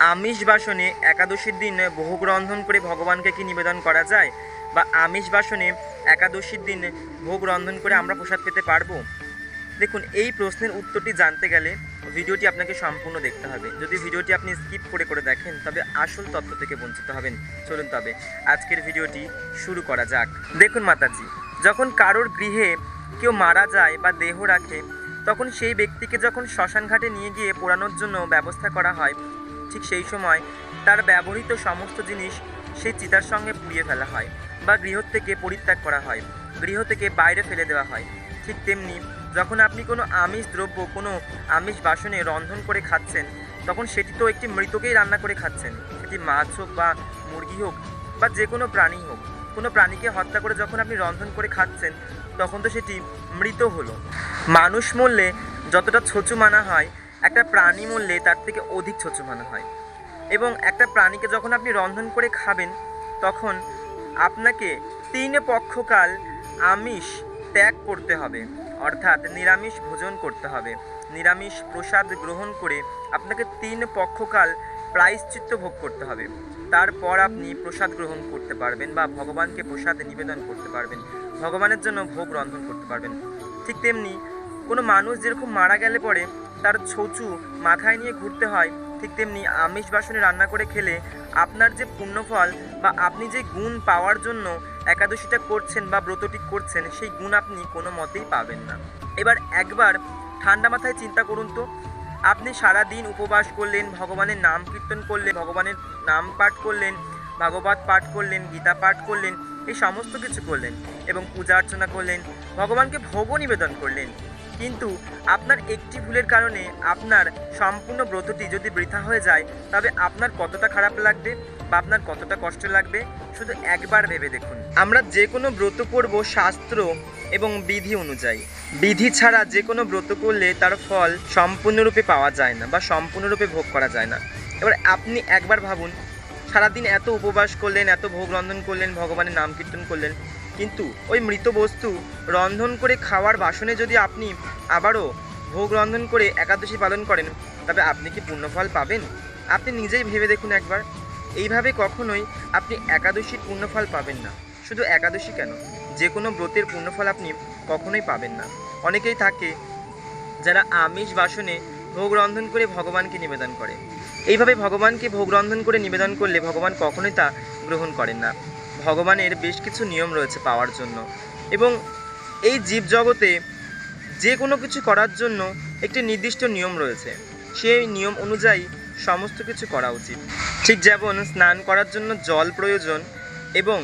আমিষ বাসনে একাদশীর দিন ভোগ রন্ধন করে ভগবানকে কি নিবেদন করা যায়? বা আমিষ বাসনে একাদশীর দিন ভোগ রন্ধন করে আমরা প্রসাদ পেতে পারব? দেখুন, এই প্রশ্নের উত্তরটি জানতে গেলে ভিডিওটি আপনাকে সম্পূর্ণ দেখতে হবে। যদি ভিডিওটি আপনি স্কিপ করে করে দেখেন, তবে আসল তথ্য থেকে বঞ্চিত হবেন। চলুন তবে আজকের ভিডিওটি শুরু করা যাক। দেখুন, মাতাজি, যখন কারোর গৃহে কেউ মারা যায় বা দেহ রাখে, তখন সেই ব্যক্তিকে যখন শ্মশান ঘাটে নিয়ে গিয়ে পোড়ানোর জন্য ব্যবস্থা করা হয় ঠিক সেই সময় তার ব্যবহৃত সমস্ত জিনিস সেই চিতার সঙ্গে পুড়িয়ে ফেলা হয় বা গৃহ থেকে পরিত্যাগ করা হয়। গৃহ থেকে বাইরে ফেলে দেওয়া হয়। ঠিক তেমনি যখন আপনি কোনো আমিষ দ্রব্য, কোনো আমিষ বাসনে রন্ধন করে খাচ্ছেন, তখন সেটি তো একটি মৃতকেই রান্না করে খাচ্ছেন। সেটি মাছ হোক বা মুরগি হোক বা যে কোনো প্রাণী হোক। কোনো প্রাণীকে হত্যা করে যখন আপনি রন্ধন করে খাচ্ছেন, তখন তো সেটি মৃত হলো। মানুষ মরলে যতটা ছোচু মানা হয় একটা প্রাণী মরলে তার থেকে অধিক ছোচু মানা হয়। এবং একটা প্রাণীকে যখন আপনি রন্ধন করে খাবেন, তখন আপনাকে তিন পক্ষকাল আমিষ ত্যাগ করতে হবে। অর্থাৎ নিরামিষ ভোজন করতে হবে। নিরামিষ প্রসাদ গ্রহণ করে আপনাকে তিন পক্ষকাল প্রায়শ্চিত্ত ভোগ করতে হবে। তারপর আপনি প্রসাদ গ্রহণ করতে পারবেন বা ভগবানকে প্রসাদ নিবেদন করতে পারবেন। ভগবানের জন্য ভোগ রন্ধন করতে পারবেন। ঠিক তেমনি কোনো মানুষ যেরকম মারা গেলে পরে তার ছচু মাথায় নিয়ে ঘুরতে হয়। ঠিক তেমনি আমিষ বাসনে রান্না করে খেলে আপনার যে পুণ্যফল বা আপনি যে গুণ পাওয়ার জন্য একাদশীটা করছেন বা ব্রতটি করছেন, সেই গুণ আপনি কোনো মতেই পাবেন না। এবার একবার ঠান্ডা মাথায় চিন্তা করুন তো। আপনি সারা দিন উপবাস করলেন, ভগবানের নাম কীর্তন করলেন, ভগবানের নাম পাঠ করলেন, ভাগবত পাঠ করলেন, গীতা পাঠ করলেন, এই সমস্ত কিছু করলেন এবং পূজা অর্চনা করলেন, ভগবানকে ভোগও নিবেদন করলেন। কিন্তু আপনার একটি ভুলের কারণে আপনার সম্পূর্ণ ব্রতটি যদি বৃথা হয়ে যায়, তবে আপনার কতটা খারাপ লাগবে বা আপনার কতটা কষ্ট লাগবে, শুধু একবার ভেবে দেখুন। আমরা যে কোনো ব্রত করব শাস্ত্র এবং বিধি অনুযায়ী। বিধি ছাড়া যে কোনো ব্রত করলে তার ফল সম্পূর্ণরূপে পাওয়া যায় না বা সম্পূর্ণরূপে ভোগ করা যায় না। এবার আপনি একবার ভাবুন, সারাদিন এত উপবাস করলেন, এত ভোগ রন্ধন করলেন, ভগবানের নাম কীর্তন করলেন কিন্তু ওই মৃত বস্তু রন্ধন করে খাওয়ার বাসনে যদি আপনি আবারও ভোগ রন্ধন করে একাদশী পালন করেন, তবে আপনি কি পূর্ণফল পাবেন? আপনি নিজেই ভেবে দেখুন একবার। এইভাবে কখনোই আপনি একাদশীর পুণ্যফল পাবেন না। শুধু একাদশী কেন? যে কোনো ব্রতের পুণ্যফল আপনি কখনোই পাবেন না। অনেকেই থাকে যারা আমিষ বাসনে ভোগ রন্ধন করে ভগবানকে নিবেদন করে। এইভাবে ভগবানকে ভোগ রন্ধন করে নিবেদন করলে ভগবান কখনোই তা গ্রহণ করেন না। ভগবানের বেশ কিছু নিয়ম রয়েছে পাওয়ার জন্য। এবং এই জীব জগতে যে কোনো কিছু করার জন্য একটি নির্দিষ্ট নিয়ম রয়েছে। সেই নিয়ম অনুযায়ী সমস্ত কিছু করা উচিত। ঠিক যেমন স্নান করার জন্য জল প্রয়োজন এবং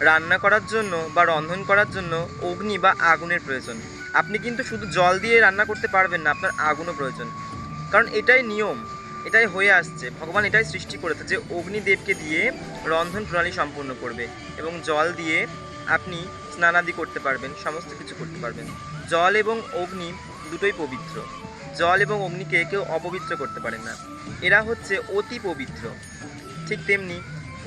রান্না করার জন্য বা রন্ধন করার জন্য অগ্নি বা আগুনের প্রয়োজন। আপনি কিন্তু শুধু জল দিয়ে রান্না করতে পারবেন না, আপনার আগুনও প্রয়োজন। কারণ এটাই নিয়ম। এটাই হয়ে আসছে। ভগবান এটাই সৃষ্টি করেছে যে অগ্নিদেবকে দিয়ে রন্ধন প্রণালী সম্পূর্ণ করবে এবং জল দিয়ে আপনি স্নানাদি করতে পারবেন, সমস্ত কিছু করতে পারবেন। জল এবং অগ্নি দুটোই পবিত্র। জল এবং অগ্নিকে কেউ অপবিত্র করতে পারে না। এরা হচ্ছে অতি পবিত্র। ঠিক তেমনি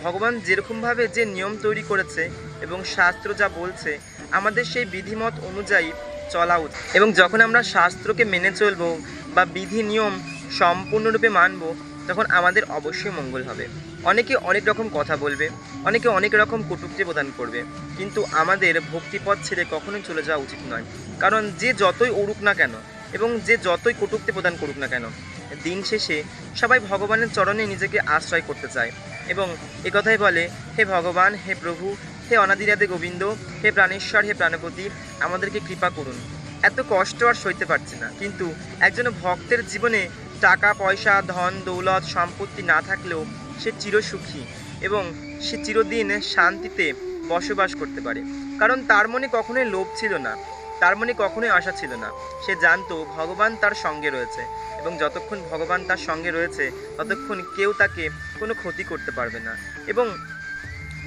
ভগবান যেরকমভাবে যে নিয়ম তৈরি করেছে এবং শাস্ত্র যা বলছে, আমাদের সেই বিধিমত অনুযায়ী চলা উচিত। এবং যখন আমরা শাস্ত্রকে মেনে চলবো বা বিধি নিয়ম সম্পূর্ণরূপে মানব, তখন আমাদের অবশ্যই মঙ্গল হবে। অনেকে অনেক রকম কথা বলবে, অনেকে অনেক রকম কটূক্তি প্রদান করবে, কিন্তু আমাদের ভক্তিপথ ছেড়ে কখনোই চলে যাওয়া উচিত নয়। কারণ যে যতই অরুক না কেন, এবং যে যতই কটূক্তি প্রদান করুক না কেন, দিন শেষে সবাই ভগবানের চরণে নিজেকে আশ্রয় করতে চায় এবং কথাই বলে, হে ভগবান, হে প্রভু, হে অনাদিরাদে গোবিন্দ, হে প্রাণেশ্বর, হে প্রাণপতি, আমাদেরকে কৃপা করুন। এত কষ্ট আর সইতে পারছে না, কিন্তু একজন ভক্তের জীবনে টাকা, পয়সা, ধন, দৌলত, সম্পত্তি না থাকলেও সে চিরসুখী এবং সে চিরদিন শান্তিতে বসবাস করতে পারে। কারণ তার মনে কখনোই লোভ ছিল না, তার মনে কখনোই আশা ছিল না। সে জানতো ভগবান তার সঙ্গে রয়েছে এবং যতক্ষণ ভগবান তার সঙ্গে রয়েছে, ততক্ষণ কেউ তাকে কোনো ক্ষতি করতে পারবে না এবং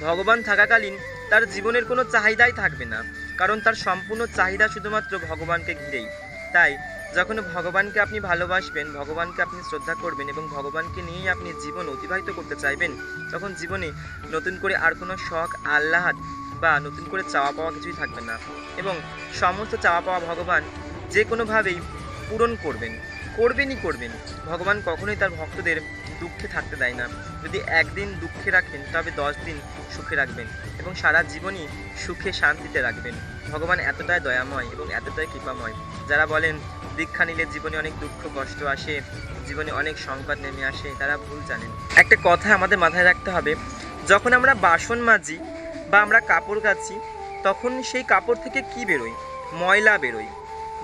ভগবান থাকাকালীন তার জীবনের কোনো চাহিদাই থাকবে না। কারণ তার সম্পূর্ণ চাহিদা শুধুমাত্র ভগবানকে ঘিরেই। তাই যখন ভগবানকে আপনি ভালোবাসবেন, ভগবানকে আপনি শ্রদ্ধা করবেন এবং ভগবানকে নিয়েই আপনি জীবন অতিবাহিত করতে চাইবেন, তখন জীবনে নতুন করে আর কোনো শখ, আহ্লাদ বা নতুন করে চাওয়া পাওয়া কিছুই থাকবে না এবং সমস্ত চাওয়া পাওয়া ভগবান যে কোনোভাবেই পূরণ করবেন, করবেনই করবেন। ভগবান কখনোই তার ভক্তদের দুঃখে থাকতে দেয় না। যদি একদিন দুঃখে রাখেন, তবে দশ দিন সুখে রাখবেন এবং সারা জীবনই সুখে শান্তিতে রাখবেন। ভগবান এতটাই দয়াময় এবং এতটাই কৃপাময়। যারা বলেন দীক্ষা নিলে জীবনে অনেক দুঃখ, কষ্ট আসে, জীবনে অনেক সংকট নেমে আসে, তারা ভুল জানেন। একটা কথা আমাদের মাথায় রাখতে হবে, যখন আমরা বাসন মাজি বা আমরা কাপড় কাচি, তখন সেই কাপড় থেকে কি বেরোয়? ময়লা বেরোয়।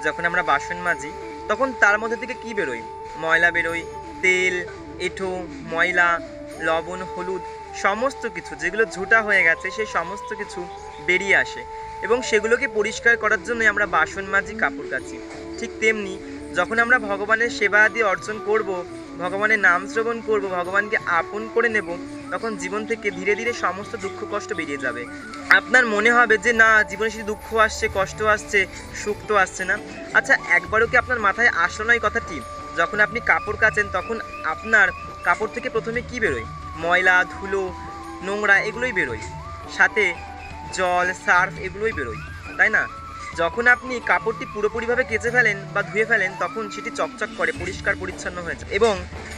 যখন আমরা বাসন মাজি, তখন তার মধ্যে থেকে কি বেরোয়? ময়লা বেরোয়, তেল, এঁঠো, ময়লা, লবণ, হলুদ। সমস্ত কিছু, যেগুলো ঝুটা হয়ে গেছে, সেই সমস্ত কিছু বেরিয়ে আসে এবং সেগুলোকে পরিষ্কার করার জন্যই আমরা বাসন মাজি, কাপড় কাচি। ঠিক তেমনি যখন আমরা ভগবানের সেবা আদি অর্জন করব, ভগবানের নাম শ্রবণ করব, ভগবানকে আপন করে নেব, তখন জীবন থেকে ধীরে ধীরে সমস্ত দুঃখ, কষ্ট বেরিয়ে যাবে। আপনার মনে হবে যে, না, জীবনে শুধু দুঃখ আসছে, কষ্ট আসছে, সুখ তো আসছে না। আচ্ছা একবারও কি আপনার মাথায় আসলো না এই কথাটি? যখন আপনি কাপড় কাচেন, তখন আপনার কাপড় থেকে প্রথমে কি বেরোয়? ময়লা, ধুলো, নোংরা এগুলোই বেরোয়। সাথে জল, সার্ফ এগুলোই বেরোয়, তাই না? যখন আপনি কাপড়টি পুরোপুরিভাবে কেচে ফেলেন বা ধুয়ে ফেলেন, তখন সেটি চকচক করে, পরিষ্কার, পরিচ্ছন্ন হয়ে যায় এবং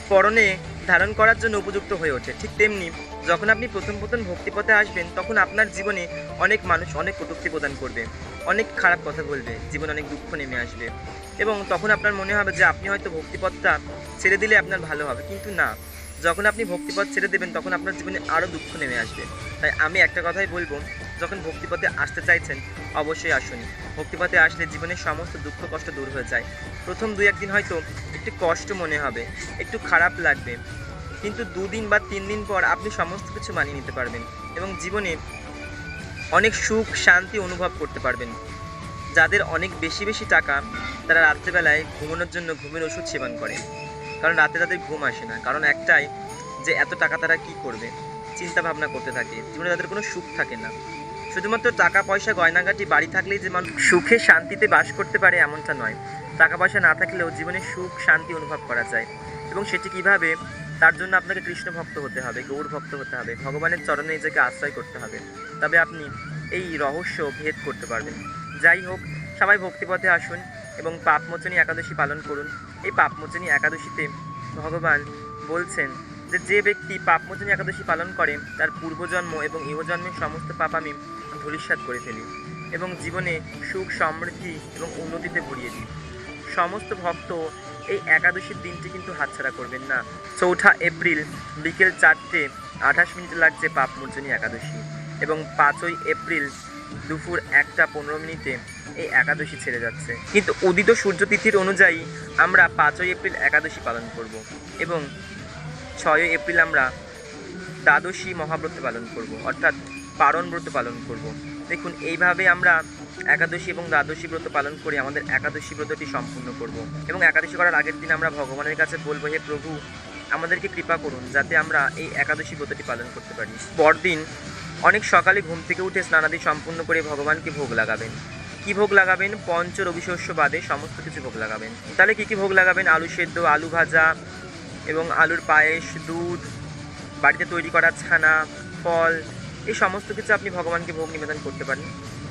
পরনে ধারণ করার জন্য উপযুক্ত হয়ে ওঠে। ঠিক তেমনি যখন আপনি প্রথম প্রথম ভক্তিপথে আসবেন, তখন আপনার জীবনে অনেক মানুষ অনেক কটুক্তি প্রদান করবে, অনেক খারাপ কথা বলবে, জীবনে অনেক দুঃখ নেমে আসবে এবং তখন আপনার মনে হবে যে, আপনি হয়তো ভক্তিপথটা ছেড়ে দিলে আপনার ভালো হবে, কিন্তু না। যখন আপনি ভক্তিপথ ছেড়ে দেবেন, তখন আপনার জীবনে আরও দুঃখ নেমে আসবে। তাই আমি একটা কথাই বলব, যখন ভক্তিপথে আসতে চাইছেন, অবশ্যই আসুন। ভক্তিপথে আসলে জীবনের সমস্ত দুঃখ, কষ্ট দূর হয়ে যায়। প্রথম দুই একদিন হয়তো একটু কষ্ট মনে হবে, একটু খারাপ লাগবে। কিন্তু দুদিন বা তিন দিন পর আপনি সমস্ত কিছু মানিয়ে নিতে পারবেন এবং জীবনে অনেক সুখ, শান্তি অনুভব করতে পারবেন। যাদের অনেক বেশি বেশি টাকা, তারা রাত্রেবেলায় ঘুমানোর জন্য ঘুমের ওষুধ সেবন করে। কারণ রাতে তাদের ঘুম আসে না। কারণ একটাই যে এত টাকা তারা কি করবে? চিন্তা ভাবনা করতে থাকে। জীবনে তাদের কোনো সুখ থাকে না। শুধুমাত্র টাকা, পয়সা, গয়নাগাটি, বাড়ি থাকলেই যে মানুষ সুখে, শান্তিতে বাস করতে পারে এমনটা নয়। টাকা, পয়সা না থাকলেও জীবনে সুখ, শান্তি অনুভব করা যায়। এবং সেটি কীভাবে? তার জন্য আপনাকে কৃষ্ণ ভক্ত হতে হবে, গৌর ভক্ত হতে হবে, ভগবানের চরণে নিজেকে আশ্রয় করতে হবে। তবে আপনি এই রহস্য ভেদ করতে পারবেন। যাই হোক, সবাই ভক্তিপথে আসুন এবং পাপমোচনী একাদশী পালন করুন। এই পাপমোচনী একাদশীতে ভগবান বলছেন যে যে ব্যক্তি পাপমোচনী একাদশী পালন করে, তার পূর্বজন্ম এবং ইহজন্মের সমস্ত পাপ আমি ধূলিসাৎ করে ফেলি এবং জীবনে সুখ, সমৃদ্ধি এবং উন্নতিতে ভরিয়ে দিই। সমস্ত ভক্ত এই একাদশীর দিনটি কিন্তু হাতছাড়া করবেন না। চৌঠা এপ্রিল বিকেল চারটে আঠাশ মিনিট লাগছে পাপমোচনী একাদশী এবং পাঁচই এপ্রিল দুপুর একটা পনেরো মিনিটে এই একাদশী ছেড়ে যাচ্ছে। কিন্তু উদিত সূর্য তিথির অনুযায়ী আমরা পাঁচই এপ্রিল একাদশী পালন করব এবং ছয়ই এপ্রিল আমরা দ্বাদশী মহাব্রত পালন করব, অর্থাৎ পারণ ব্রত পালন করব। দেখুন, এইভাবে আমরা একাদশী এবং দ্বাদশী ব্রত পালন করে আমাদের একাদশী ব্রতটি সম্পূর্ণ করব এবং একাদশী করার আগের দিন আমরা ভগবানের কাছে বলব, হে প্রভু, আমাদেরকে কৃপা করুন যাতে আমরা এই একাদশী ব্রতটি পালন করতে পারি। পরদিন অনেক সকালে ঘুম থেকে উঠে স্নানাদি সম্পূর্ণ করে ভগবানকে ভোগ লাগাবেন। কি ভোগ লাগাবেন? পঞ্চ রবিশস্য বাদে সমস্ত কিছু ভোগ লাগাবেন। তাহলে কি কি ভোগ লাগাবেন? আলু সেদ্ধ, আলু ভাজা এবং আলুর পায়েস, দুধ, বাড়িতে তৈরি করা ছানা, ফল, এই সমস্ত কিছু আপনি ভগবানকে ভোগ নিবেদন করতে পারেন।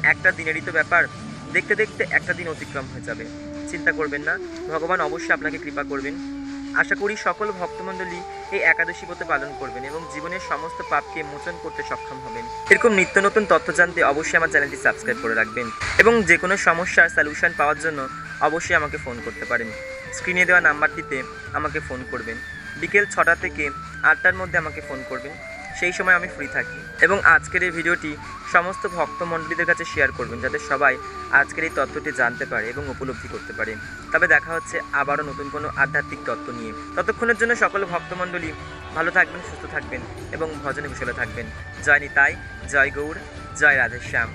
একটা দিনেরই তো ব্যাপার। দেখতে দেখতে একটা দিন অতিক্রম হয়ে যাবে। চিন্তা করবেন না। ভগবান অবশ্যই আপনাকে কৃপা করবেন। আশা করি সকল ভক্তমণ্ডলী এই একাদশী ব্রত পালন করবেন এবং জীবনের সমস্ত পাপকে মোচন করতে সক্ষম হবেন। এরকম নিত্য নতুন তথ্য জানতে অবশ্যই আমার চ্যানেলটি সাবস্ক্রাইব করে রাখবেন এবং যে কোনো সমস্যার সলিউশন পাওয়ার জন্য অবশ্যই আমাকে ফোন করতে পারেন। স্ক্রিনে দেওয়া নাম্বারটিতে আমাকে ফোন করবেন। বিকেল ছটা থেকে আটটার মধ্যে আমাকে ফোন করবেন। সেই সময় আমি ফ্রি থাকি। এবং আজকের এই ভিডিওটি সমস্ত ভক্তমণ্ডলীদের কাছে শেয়ার করবেন, যাতে সবাই আজকের এই তত্ত্বটি জানতে পারে এবং উপলব্ধি করতে পারে। তবে দেখা হচ্ছে আবারও নতুন কোনো আধ্যাত্মিক তত্ত্ব নিয়ে। ততক্ষণের জন্য সকল ভক্তমণ্ডলী ভালো থাকবেন, সুস্থ থাকবেন এবং ভজনে কুশলে থাকবেন। জয় নিতাই, জয় গৌর, জয় রাধেশ্যাম।